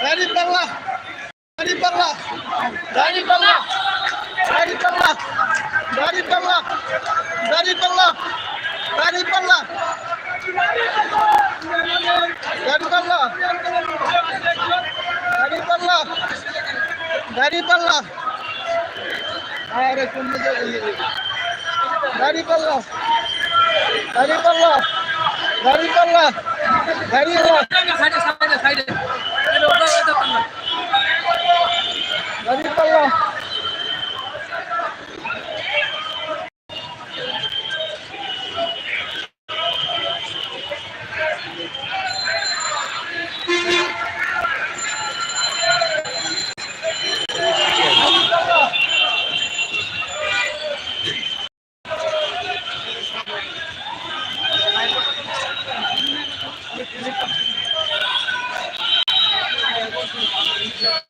দাঁড়িপাল্লা দাঁড়িপাল্লা দাঁড়িপাল্লা দাঁড়িপাল্লা দাঁড়িপাল্লা দাঁড়িপাল্লা দাঁড়িপাল্লা দাঁড়িপাল্লা দাঁড়িপাল্লা দাঁড়িপাল্লা আরে কোন দিকে দাঁড়িপাল্লা দাঁড়িপাল্লা দাঁড়িপাল্লা দাঁড়িপাল্লা সাইডে সাইডে সাইডে Dari pala. Yeah.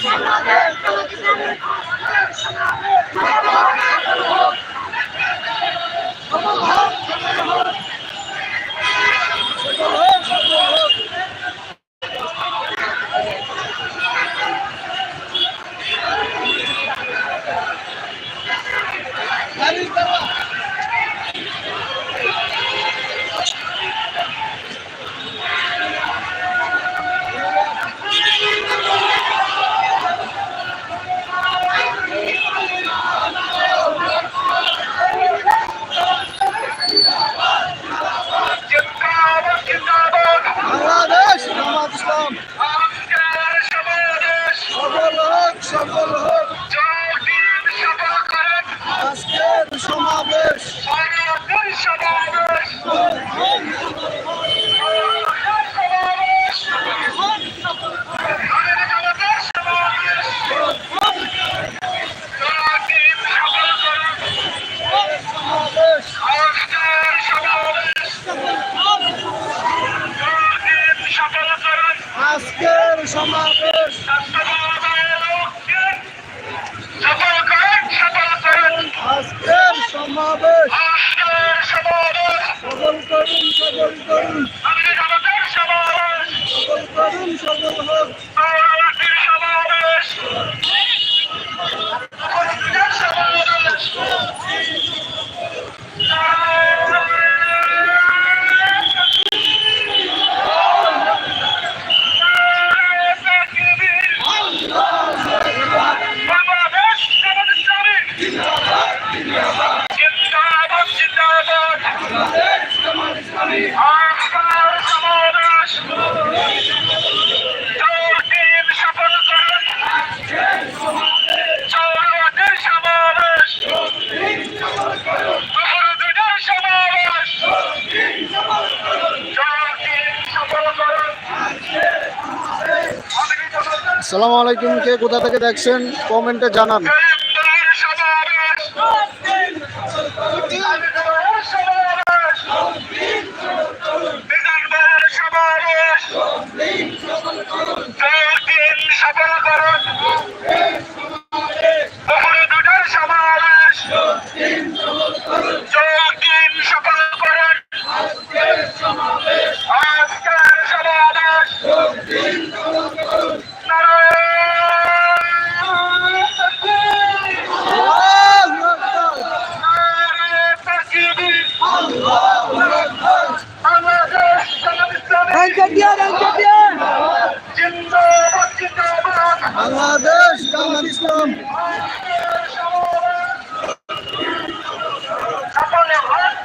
আমাদের করুন সবল করুন সবল করুন সবল আসসালামু আলাইকুম কে কোথা থেকে দেখছেন? কমেন্টে জানান। বাংলাদেশ জামাত ইসলাম। সকলে হোক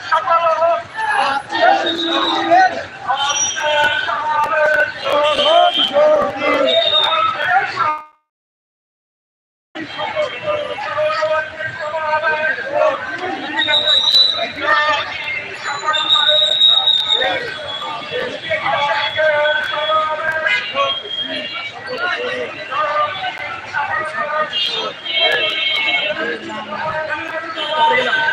どうも。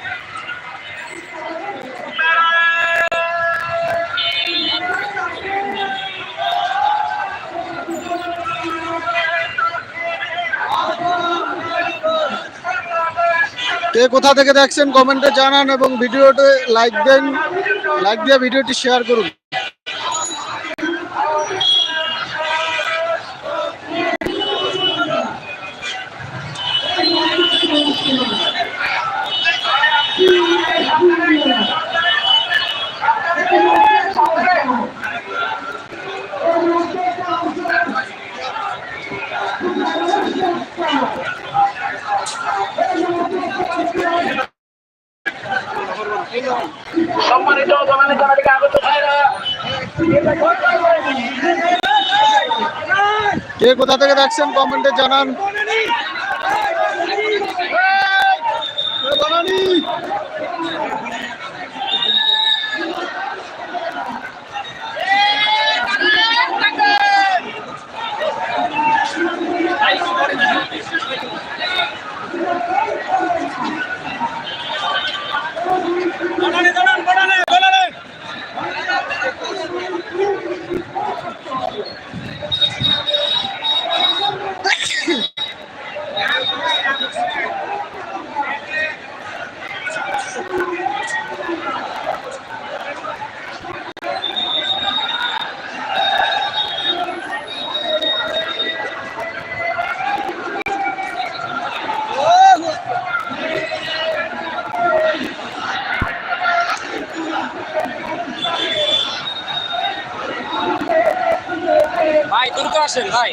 কে কোথা থেকে দেখছেন কমেন্টে জানান এবং ভিডিওটি লাইক দেন লাইক দিয়ে ভিডিওটি শেয়ার করুন। কোথা থেকে দেখছেন? কমেন্টে জানান। ভাই দ্রুত আসেন ভাই